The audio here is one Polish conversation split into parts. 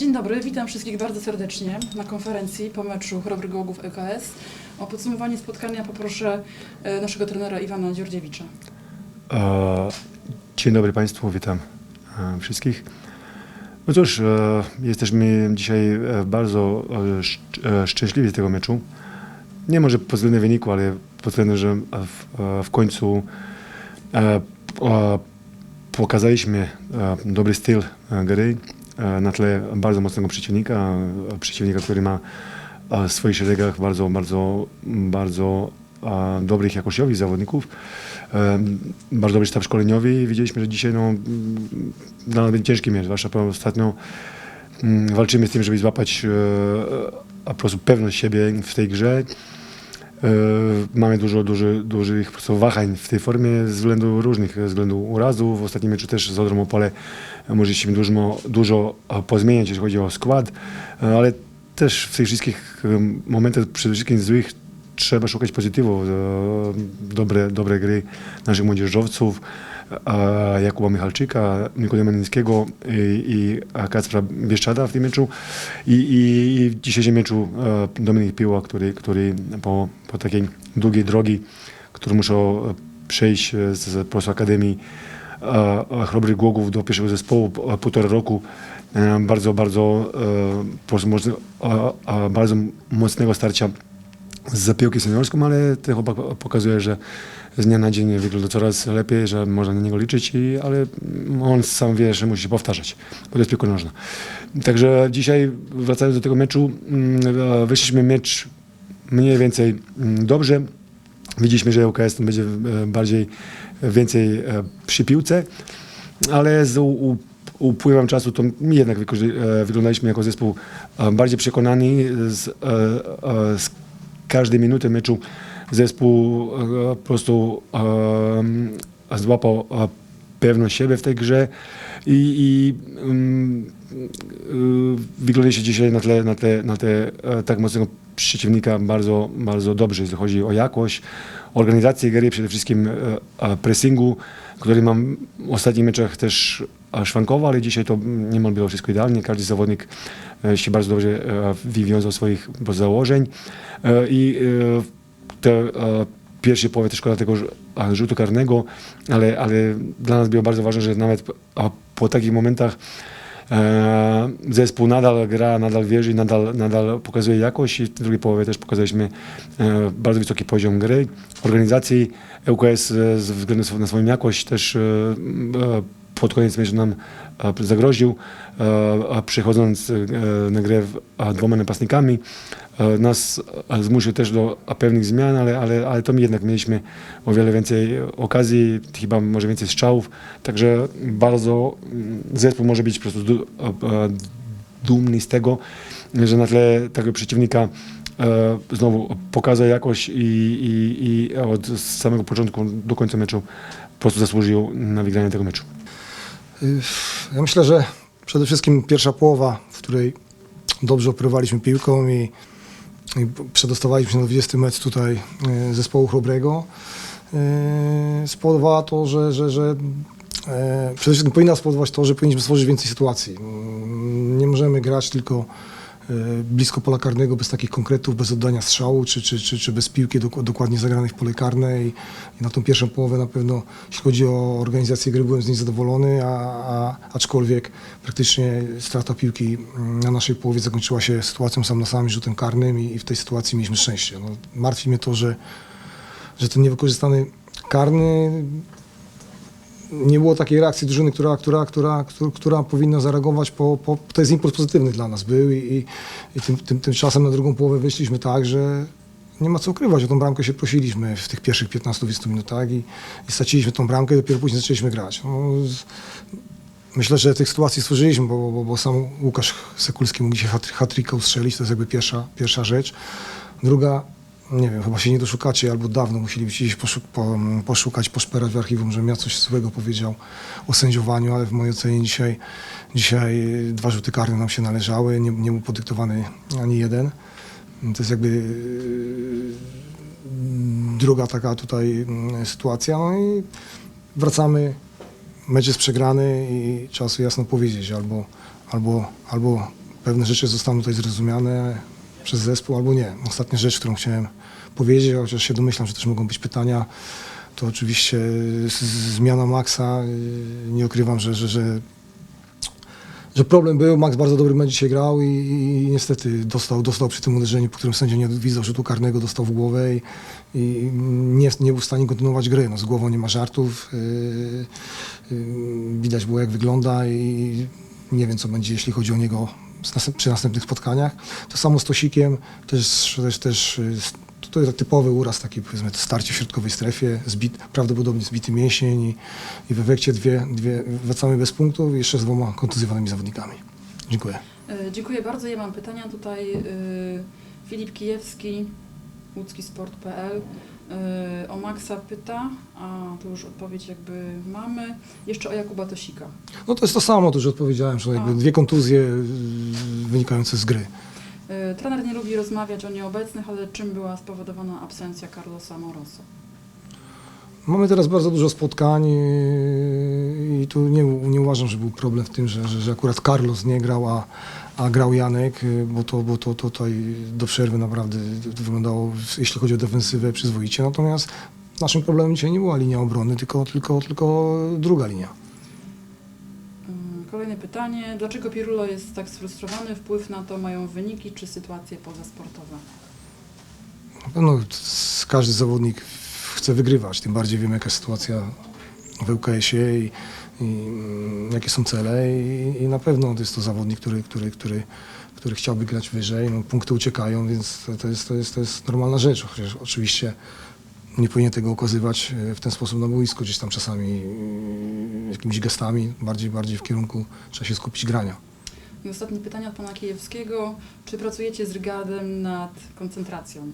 Dzień dobry, witam wszystkich bardzo serdecznie na konferencji po meczu Chorobry Głogów EKS. O podsumowanie spotkania poproszę e, naszego trenera Iwana Dziordziewicza. E, Dzień dobry Państwu, witam e, wszystkich. No cóż, jesteśmy dzisiaj bardzo szcz- szczęśliwi z tego meczu. Nie może pod względem wyniku, ale pod względem, że w, końcu pokazaliśmy dobry styl gry na tle bardzo mocnego przeciwnika, e, przeciwnika, który ma e, w swoich szeregach bardzo, bardzo, bardzo e, dobrych jakościowych zawodników. E, Bardzo dobry sztab szkoleniowy widzieliśmy, że dzisiaj no, dla nas będzie ciężki mecz, zwłaszcza ostatnio walczymy z tym, żeby złapać e, po prostu pewność siebie w tej grze. E, Mamy dużo, duży, dużych po wahań w tej formie z względu różnych, ze względu urazów. W ostatnim meczu też z Odrą Opole musieliśmy dużo, dużo e, pozmieniać, jeśli chodzi o skład, e, ale też w tych wszystkich momentach, przede wszystkim złych, trzeba szukać pozytywów. Dobre, dobre gry naszych młodzieżowców, Jakuba Michalczyka, Nikodema Nińskiego i, i Kacpra Bieszczada w tym meczu. I, i, i w dzisiejszym meczu e, Dominik Piła, który, który po, po takiej długiej drogi, którą muszą e, przejść e, z, po Akademii Chrobrych Głogów do pierwszego zespołu po- półtora roku, bardzo, bardzo, bardzo mocnego starcia z piłki seniorską, ale ten chłopak pokazuje, że z dnia na dzień wygląda coraz lepiej, że można na niego liczyć, i, ale on sam wie, że musi się powtarzać, bo to jest piłka nożna. Także dzisiaj, wracając do tego meczu, mm, wyszliśmy mecz mniej więcej mm, dobrze. Widzieliśmy, że UKS będzie e, bardziej, e, więcej e, przy piłce, ale z upływem czasu to my jednak wyglądaliśmy jako zespół bardziej przekonani z, z każdej minuty meczu zespół e, po prostu e, złapał e, pewność siebie w tej grze i, i mm, y, wyglądaliście dzisiaj na tle, na tle, na tle tak mocnego przeciwnika bardzo, bardzo dobrze, jeśli chodzi o jakość, organizację gry, przede wszystkim pressingu, który mam w ostatnich meczach też szwankował, ale dzisiaj to niemal było wszystko idealnie. Każdy zawodnik się bardzo dobrze wywiązał swoich założeń i e, te e, pierwszej połowie też szkoda tego rzutu karnego, ale, ale dla nas było bardzo ważne, że nawet po takich momentach e, zespół nadal gra, nadal wierzy, nadal, nadal pokazuje jakość i w drugiej połowie też pokazaliśmy e, bardzo wysoki poziom gry. Organizacji ŁKS e, ze względu na swoją jakość też e, e, pod koniec meczu nam e, zagroził, e, a przechodząc e, na grę dwoma napastnikami. E, Nas zmusił też do pewnych zmian, ale, ale, ale to my jednak mieliśmy o wiele więcej okazji, chyba może więcej strzałów, także bardzo mm, zespół może być po prostu du, dumny z tego, że na tle tego przeciwnika znowu pokazał jakość i, i, i od samego początku do końca meczu po prostu zasłużył na wygranie tego meczu. Y, Ja myślę, że przede wszystkim pierwsza połowa, w której dobrze operowaliśmy piłką i, i przedostawaliśmy się na 20 mecz tutaj y, zespołu Chrobrego, y, spowodowała to, że, że, że e, przede wszystkim powinna spowodować to, że powinniśmy stworzyć więcej sytuacji. Mm, Nie możemy grać tylko blisko pola karnego bez takich konkretów, bez oddania strzału, czy, czy, czy, czy bez piłki dok- dokładnie zagranej w pole karne i, i na tą pierwszą połowę na pewno, jeśli chodzi o organizację gry, byłem z niej zadowolony, a, a, aczkolwiek praktycznie strata piłki mm, na naszej połowie zakończyła się sytuacją sam na sam, rzutem karnym i, i w tej sytuacji mieliśmy szczęście. No, martwi mnie to, że, że ten niewykorzystany karny nie było takiej reakcji drużyny, która, która, która, która, która powinna zareagować po, po... To jest impuls pozytywny dla nas był i, i, tym, tym, tymczasem na drugą połowę wyszliśmy tak, że nie ma co ukrywać, o tą bramkę się prosiliśmy w tych pierwszych 15-20 minutach i, i straciliśmy tą bramkę i dopiero później zaczęliśmy grać. No, myślę, że tych sytuacji stworzyliśmy, bo, bo, bo sam Łukasz Sekulski mógł się hat- hat-tricka ustrzelić, to jest jakby pierwsza, pierwsza rzecz. Druga, nie wiem, chyba się nie doszukacie, albo dawno musielibyście gdzieś poszuk po, poszukać, poszperać w archiwum, żebym ja coś złego powiedział o sędziowaniu, ale w mojej ocenie dzisiaj, dzisiaj dwa rzuty karne nam się należały, nie, nie był podyktowany ani jeden. To jest jakby yy, druga taka tutaj mm, sytuacja. No i wracamy, mecz jest przegrany i trzeba sobie jasno powiedzieć, albo, albo, albo pewne rzeczy zostaną tutaj zrozumiane przez zespół albo nie. Ostatnia rzecz, którą chciałem powiedzieć, chociaż się domyślam, że też mogą być pytania, to oczywiście zmiana Maxa. y, Nie ukrywam, że, że, że, że problem był. Max bardzo dobry mecz dzisiaj grał i, i niestety dostał, dostał przy tym uderzeniu, po którym sędzia nie widział rzutu karnego, dostał w głowę i, i nie, nie był w stanie kontynuować gry. No, z głową nie ma żartów. y, y, widać było jak wygląda i nie wiem co będzie, jeśli chodzi o niego przy następnych spotkaniach. To samo z Tosikiem, też, też, też to jest typowy uraz, taki powiedzmy starcie w środkowej strefie, zbit, prawdopodobnie zbity mięsień i, i w efekcie dwie, dwie, wracamy bez punktów i jeszcze z dwoma kontuzjowanymi zawodnikami. Dziękuję. E, Dziękuję bardzo. Ja mam pytania tutaj. e, Filip Kijewski, łódzkisport.pl o Maxa pyta, a to już odpowiedź jakby mamy. Jeszcze o Jakuba Tosika. No to jest to samo, to już odpowiedziałem, że jakby dwie kontuzje y, wynikające z gry. E, Trener nie lubi rozmawiać o nieobecnych, ale czym była spowodowana absencja Carlosa Moroso? Mamy teraz bardzo dużo spotkań i tu nie, nie uważam, że był problem w tym, że, że, że akurat Carlos nie grał, a, a grał Janek, yy, bo to, bo to, to tutaj do przerwy naprawdę wyglądało, jeśli chodzi o defensywę, przyzwoicie. Natomiast naszym problemem dzisiaj nie była linia obrony, tylko, tylko, tylko druga linia. Kolejne pytanie. Dlaczego Pirulo jest tak sfrustrowany? Wpływ na to mają wyniki czy sytuacje pozasportowe? Na pewno każdy zawodnik chce wygrywać, tym bardziej wiemy jaka jest sytuacja w ŁKS-ie i, i mm, jakie są cele i, i na pewno jest to zawodnik, który, który, który, który chciałby grać wyżej, no, punkty uciekają, więc to, to, jest, to, jest, to jest normalna rzecz, chociaż oczywiście nie powinien tego okazywać e, w ten sposób na boisku, gdzieś tam czasami e, jakimiś gestami, bardziej, bardziej w kierunku trzeba się skupić grania. I ostatnie pytanie od pana Kijewskiego. Czy pracujecie z Rygadem nad koncentracją?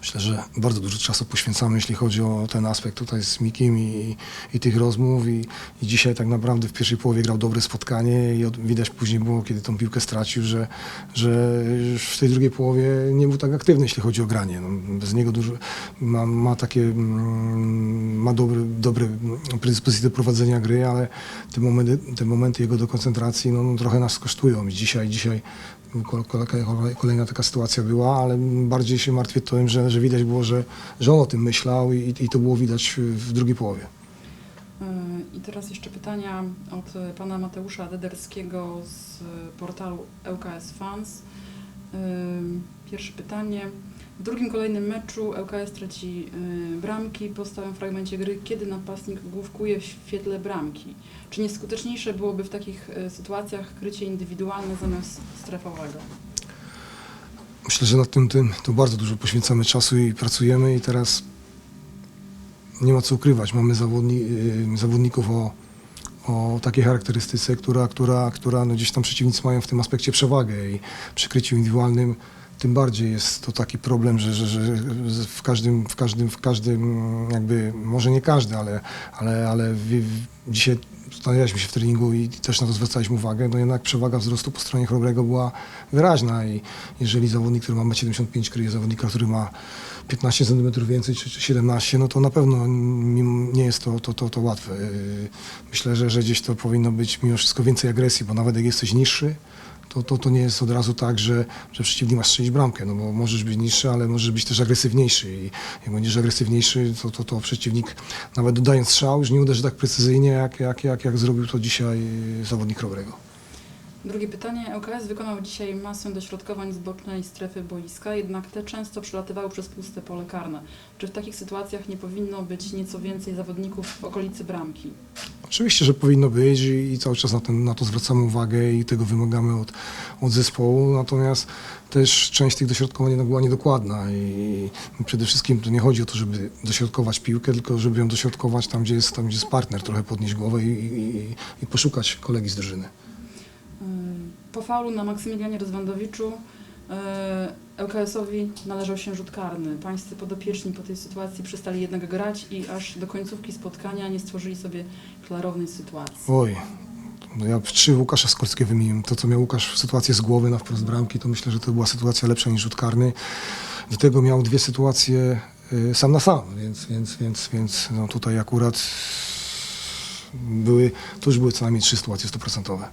Myślę, że bardzo dużo czasu poświęcamy, jeśli chodzi o ten aspekt tutaj z Mikim i, i tych rozmów. I, I dzisiaj tak naprawdę w pierwszej połowie grał dobre spotkanie i od, widać później było, kiedy tą piłkę stracił, że, że już w tej drugiej połowie nie był tak aktywny, jeśli chodzi o granie. No, bez niego dużo, ma, ma takie, mm, ma dobre, dobre predyspozycje do prowadzenia gry, ale te momenty, te momenty jego do koncentracji no, no, trochę nas kosztują. I dzisiaj, dzisiaj Kol- kol- Kolejna taka sytuacja była, ale bardziej się martwię tym, że, że widać było, że, że on o tym myślał i, i to było widać w drugiej połowie. Yy, I teraz jeszcze pytania od pana Mateusza Dederskiego z portalu ŁKS Fans. Yy, Pierwsze pytanie. W drugim kolejnym meczu ŁKS traci yy, bramki po stałym fragmencie gry, kiedy napastnik główkuje w świetle bramki. Czy nieskuteczniejsze byłoby w takich sytuacjach krycie indywidualne zamiast strefowego? Myślę, że nad tym, tym to bardzo dużo poświęcamy czasu i pracujemy i teraz nie ma co ukrywać. Mamy zawodni, y, zawodników o, o takiej charakterystyce, która, która, która no gdzieś tam przeciwnicy mają w tym aspekcie przewagę i przy kryciu indywidualnym tym bardziej jest to taki problem, że, że że w każdym, w każdym, w każdym jakby, może nie każdy, ale, ale, ale w, w, dzisiaj zastanawialiśmy się w treningu i też na to zwracaliśmy uwagę, no jednak przewaga wzrostu po stronie Chrobrego była wyraźna i jeżeli zawodnik, który ma 1,75 kryje zawodnika, który ma 15 cm więcej czy, czy 17, no to na pewno nie jest to, to, to, to łatwe. Yy, Myślę, że, że gdzieś to powinno być mimo wszystko więcej agresji, bo nawet jak jesteś niższy, to, to, to nie jest od razu tak, że, że przeciwnik ma strzelić bramkę, no bo możesz być niższy, ale możesz być też agresywniejszy i jak będziesz agresywniejszy, to, to, to przeciwnik nawet dodając strzał już nie uderzy tak precyzyjnie, jak, jak, jak, jak zrobił to dzisiaj zawodnik Robrego. Drugie pytanie. ŁKS wykonał dzisiaj masę dośrodkowań z bocznej strefy boiska, jednak te często przelatywały przez puste pole karne. Czy w takich sytuacjach nie powinno być nieco więcej zawodników w okolicy bramki? Oczywiście, że powinno być i, i cały czas na, ten, na to zwracamy uwagę i tego wymagamy od, od zespołu, natomiast też część tych dośrodkowań była niedokładna i przede wszystkim to nie chodzi o to, żeby dośrodkować piłkę, tylko żeby ją dośrodkować tam, gdzie jest, tam, gdzie jest partner, trochę podnieść głowę i, i, i poszukać kolegi z drużyny. Po faulu na Maksymilianie Rozwandowiczu ŁKS-owi należał się rzut karny. Pańscy podopieczni po tej sytuacji przestali jednak grać i aż do końcówki spotkania nie stworzyli sobie klarownej sytuacji. Oj, no ja trzy Łukasza Skorskiego wymieniłem. To, co miał Łukasz w sytuację z głowy na wprost bramki, to myślę, że to była sytuacja lepsza niż rzut karny. Do tego miał dwie sytuacje y, sam na sam, więc, więc, więc, więc no tutaj akurat były, to już były co najmniej trzy sytuacje stuprocentowe.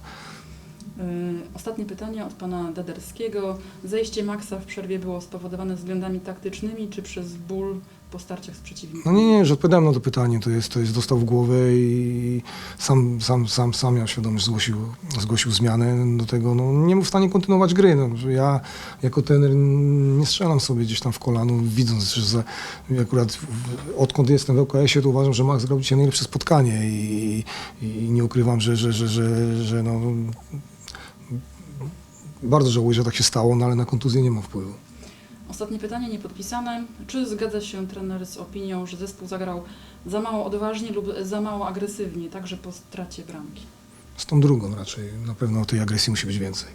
Ostatnie pytanie od pana Dederskiego. Zejście Maxa w przerwie było spowodowane względami taktycznymi czy przez ból po starciach z przeciwnikiem? No nie, nie, że odpowiadałem na to pytanie, to jest, to jest dostał w głowę i sam, sam, sam, sam miał świadomość, zgłosił, zgłosił zmianę do tego, no nie był w stanie kontynuować gry, no, ja jako trener nie strzelam sobie gdzieś tam w kolano, widząc, że akurat odkąd jestem w LKS-ie, to uważam, że Max zrobił dzisiaj najlepsze spotkanie i, i nie ukrywam, że, że, że, że, że no, bardzo żałuję, że tak się stało, no ale na kontuzję nie ma wpływu. Ostatnie pytanie niepodpisane. Czy zgadza się trener z opinią, że zespół zagrał za mało odważnie lub za mało agresywnie, także po stracie bramki? Z tą drugą raczej, na pewno tej agresji musi być więcej.